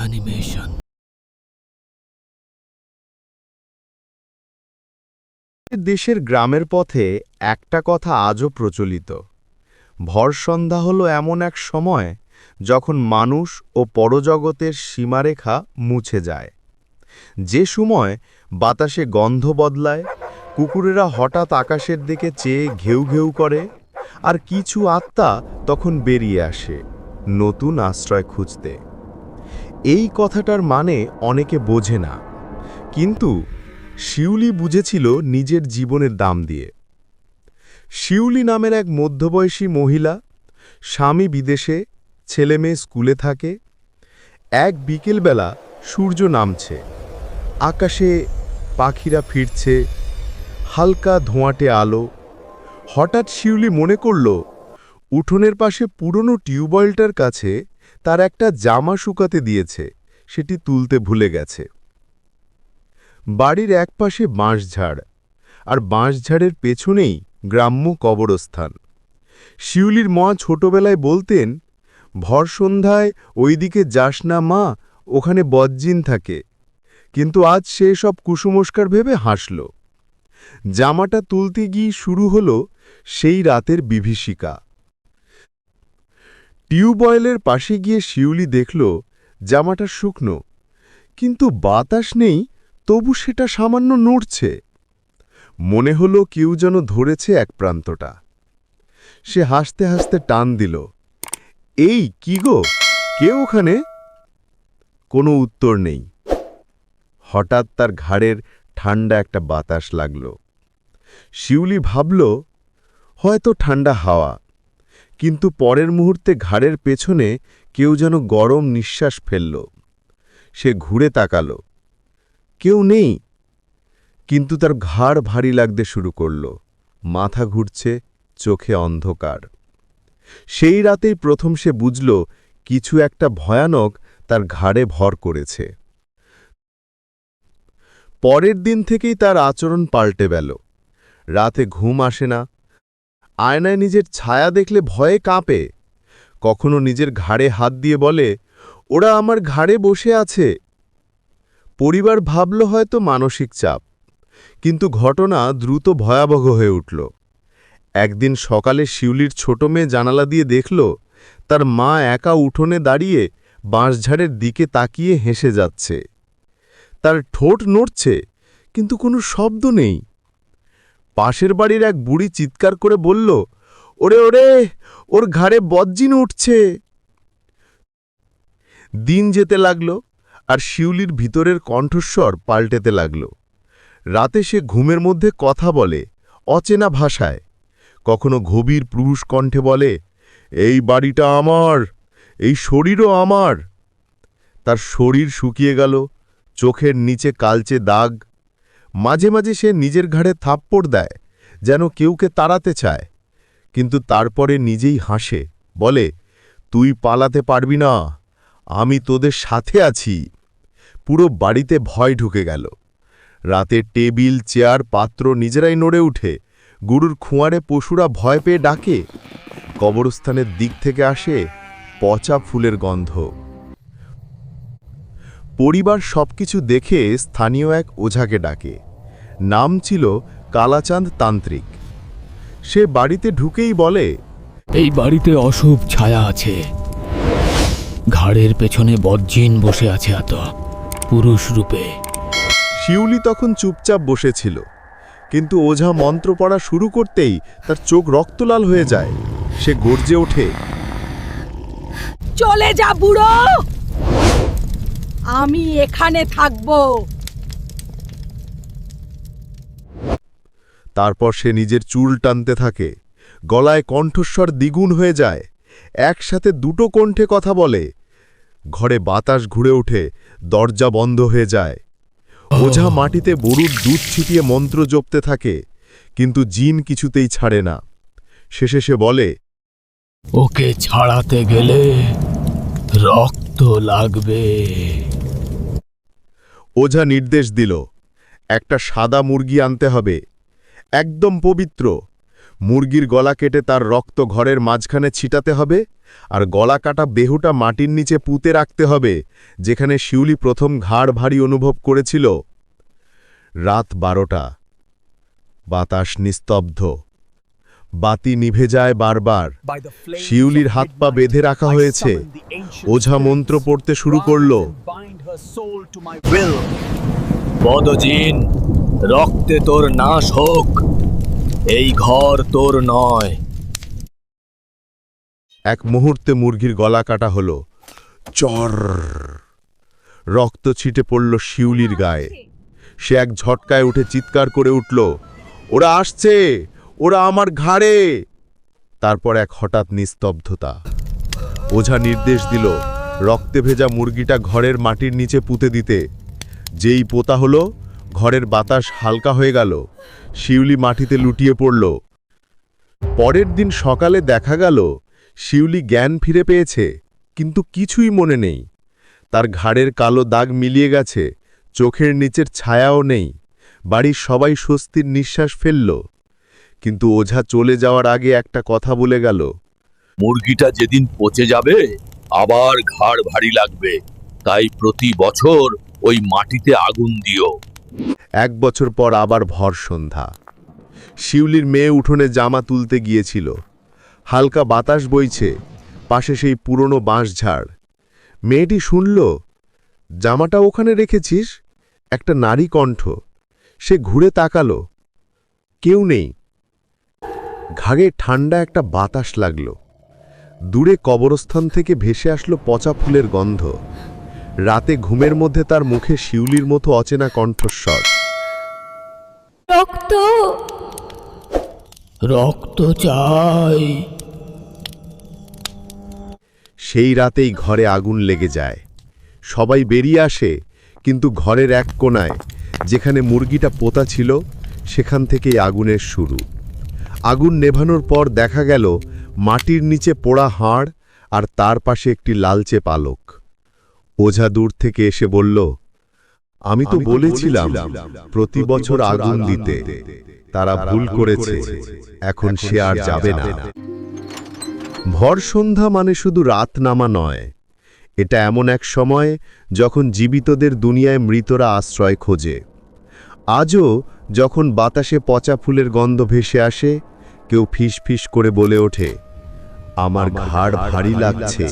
Animation দেশের গ্রামের পথে একটা কথা আজও প্রচলিত। ভর সন্ধ্যা হল এমন এক সময় যখন মানুষ ও পরজগতের সীমারেখা মুছে যায়। যে সময় বাতাসে গন্ধ বদলায়, কুকুরেরা হঠাৎ আকাশের দিকে চেয়ে ঘেউ ঘেউ করে, আর কিছু আত্মা তখন বেরিয়ে আসে নতুন আশ্রয় খুঁজতে। এই কথাটার মানে অনেকে বোঝে না। কিন্তু শিউলি বুঝেছিল নিজের জীবনের দাম দিয়ে। শিউলি নামের এক মধ্যবয়সী মহিলা স্বামী বিদেশে ছেলেমেয়ে স্কুলে থাকে। এক বিকেলবেলা সূর্য নামছে। আকাশে পাখিরা ফিরছে। হালকা ধোঁয়াটে আলো। হঠাৎ শিউলি মনে করল, উঠোনের পাশে পুরনো টিউবওয়েলটার কাছে তার একটা জামা শুকাতে দিয়েছে, সেটি তুলতে ভুলে গেছে। বাড়ির একপাশে বাঁশঝাড়, আর বাঁশঝাড়ের পেছনেই গ্রাম্য কবরস্থান। শিউলির মা ছোটবেলায় বলতেন, ভর সন্ধ্যায় ওইদিকে যাস না মা, ওখানে বজ্জিন থাকে। কিন্তু আজ সে সব কুসুমস্কার ভেবে হাসল। জামাটা তুলতে গিয়ে শুরু হল সেই রাতের বিভীষিকা। টিউবওয়েলের পাশে গিয়ে শিউলি দেখল জামাটা শুকনো, কিন্তু বাতাস নেই, তবু সেটা সামান্য নড়ছে। মনে হল কেউ যেন ধরেছে এক প্রান্তটা। সে হাসতে হাসতে টান দিল, এই, কি গো? কে ওখানে? কোনো উত্তর নেই। হঠাৎ তার ঘাড়ের ঠান্ডা একটা বাতাস লাগল। শিউলি ভাবল, হয়তো ঠান্ডা হাওয়া। কিন্তু পরের মুহূর্তে ঘাড়ের পেছনে কেউ যেন গরম নিঃশ্বাস ফেলল। সে ঘুরে তাকাল। কেউ নেই। কিন্তু তার ঘাড় ভারী লাগতে শুরু করল। মাথা ঘুরছে, চোখে অন্ধকার। সেই রাতেই প্রথম সে বুঝল, কিছু একটা ভয়ানক তার ঘাড়ে ভর করেছে। পরের দিন থেকেই তার আচরণ পাল্টে গেল। রাতে ঘুম আসে না আয়নায় নিজের ছায়া দেখলে ভয়ে কাঁপে। কখনো নিজের ঘাড়ে হাত দিয়ে বলে, ওরা আমার ঘাড়ে বসে আছে। পরিবার ভাবল হয়তো মানসিক চাপ, কিন্তু ঘটনা দ্রুত ভয়াবহ হয়ে উঠল। একদিন সকালে শিউলির ছোট মেয়ে জানালা দিয়ে দেখল, তার মা একা উঠোনে দাঁড়িয়ে বাঁশঝাড়ের দিকে তাকিয়ে হেসে যাচ্ছে। তার ঠোঁট নড়ছে, কিন্তু কোনো শব্দ নেই। পাশের বাড়ির এক বুড়ি চিৎকার করে বলল, ওরে ওরে, ওর ঘাড়ে বজ্জিন উঠছে। দিন যেতে লাগল আর শিউলির ভিতরের কণ্ঠস্বর পাল্টেতে লাগল। রাতে সে ঘুমের মধ্যে কথা বলে, অচেনা ভাষায়। কখনো গভীর পুরুষ কণ্ঠে বলে, এই বাড়িটা আমার, এই শরীরও আমার। তার শরীর শুকিয়ে গেল, চোখের নিচে কালচে দাগ মাঝে মাঝে সে নিজের ঘাড়ে থাপ্পড় দেয়, যেন কেউকে তাড়াতে চায়। কিন্তু তারপরে নিজেই হাসে, বলে, তুই পালাতে পারবি না, আমি তোদের সাথে আছি। পুরো বাড়িতে ভয় ঢুকে গেল। রাতে টেবিল, চেয়ার, পাত্র নিজেরাই নড়ে উঠে, গুরুর খুঁয়ারে পশুরা ভয় পেয়ে ডাকে। কবরস্থানের দিক থেকে আসে পচা ফুলের গন্ধ। পরিবার সবকিছু দেখে স্থানীয় এক ওঝাকে ডাকে। নাম ছিল কালাচাঁদ তান্ত্রিক। সে বাড়িতে ঢুকেই বলে এই বাড়িতে অশুভ ছায়া আছে। ঘাড়ের পেছনে বজ্জিন বসে আছে এত পুরুষ রূপে। শিউলি তখন চুপচাপ বসেছিল। কিন্তু ওঝা মন্ত্র পড়া শুরু করতেই তার চোখ রক্তলাল হয়ে যায়। সে গর্জে ওঠে চলে যা বুড়ো! আমি এখানে থাকব। তারপর সে নিজের চুল টানতে থাকে। গলায় কণ্ঠস্বর দ্বিগুণ হয়ে যায়। একসাথে দুটো কণ্ঠে কথা বলে। ঘরে বাতাস ঘুরে ওঠে দরজা বন্ধ হয়ে যায়। ওঝা মাটিতে গরুর দুধ ছিটিয়ে মন্ত্র জপতে থাকে কিন্তু জিন কিছুতেই ছাড়ে না। শেষে সে বলে ওকে ছাড়াতে গেলে রক্ত লাগবে। ওঝা নির্দেশ দিল, একটা সাদা মুরগি আনতে হবে। একদম পবিত্র। মুরগির গলা কেটে তার রক্ত ঘরের মাঝখানে ছিটাতে হবে, আর গলা কাটা বেহুটা মাটির নিচে পুঁতে রাখতে হবে, যেখানে শিউলি প্রথম ঘাড় ভারী অনুভব করেছিল। রাত বারোটা। বাতাস নিস্তব্ধ। বাতি নিভে যায় বারবার। শিউলির হাত পা বেঁধে রাখা হয়েছে। ওঝা মন্ত্র পড়তে শুরু করল। বদজিন রক্তে তোর নাশ হোক। এই ঘর তোর নয়। এক মুহূর্তে মুরগির গলা কাটা হলো। চর! রক্ত ছিটে পড়ল শিউলির গায়ে। সে এক ঝটকায় উঠে চিৎকার করে উঠল ওরা আসছে! ওরা আমার ঘাড়ে। তারপর এক হঠাৎ নিস্তব্ধতা। ওঝা নির্দেশ দিল, রক্তে ভেজা মুরগিটা ঘরের মাটির নিচে পুঁতে দিতে। যেই পোতা হলো, ঘরের বাতাস হালকা হয়ে গেল। শিউলি মাটিতে লুটিয়ে পড়ল। পরের দিন সকালে দেখা গেল, শিউলি জ্ঞান ফিরে পেয়েছে, কিন্তু কিছুই মনে নেই। তার ঘাড়ের কালো দাগ মিলিয়ে গেছে, চোখের নিচের ছায়াও নেই। বাড়ির সবাই স্বস্তির নিঃশ্বাস ফেলল। কিন্তু ওঝা চলে যাওয়ার আগে একটা কথা বলে গেল। মুরগিটা যেদিন পচে যাবে আবার ঘাড় ভারী লাগবে। তাই প্রতি বছর ওই মাটিতে আগুন দিও। এক বছর পর আবার ভর সন্ধ্যা। শিউলির মেয়ে উঠোনে জামা তুলতে গিয়েছিল। হালকা বাতাস বইছে পাশে সেই পুরনো বাঁশঝাড় মেয়েটি শুনল জামাটা ওখানে রেখেছিস? একটা নারী কণ্ঠ। সে ঘুরে তাকালো। কেউ নেই। ঘাগে ঠান্ডা একটা বাতাস লাগল। দূরে কবরস্থান থেকে ভেসে আসলো পচা ফুলের গন্ধ। রাতে ঘুমের মধ্যে তার মুখে শিউলির মতো অচেনা কণ্ঠস্বর। রক্ত! রক্ত চাই। সেই রাতেই ঘরে আগুন লেগে যায়। সবাই বেরিয়ে আসে কিন্তু ঘরের এক কোনায় যেখানে মুরগিটা পোতা ছিল সেখান থেকেই আগুনের শুরু। আগুন নেভানোর পর দেখা গেল মাটির নিচে পোড়া হাড় আর তার পাশে একটি লালচে পালক। ওঝা দূর থেকে এসে বলল আমি তো বলেছিলাম প্রতি বছর আগুন দিতে। তারা ভুল করেছে। এখন সে আর যাবে না। ভর সন্ধ্যা মানে শুধু রাত নামা নয়। এটা এমন এক সময় যখন জীবিতদের দুনিয়ায় মৃতরা আশ্রয় খোঁজে। আজও যখন বাতাসে পচা ফুলের গন্ধ ভেসে আসে কেউ ফিস ফিস করে বলে ওঠে আমার ঘাড় ভারী লাগছে।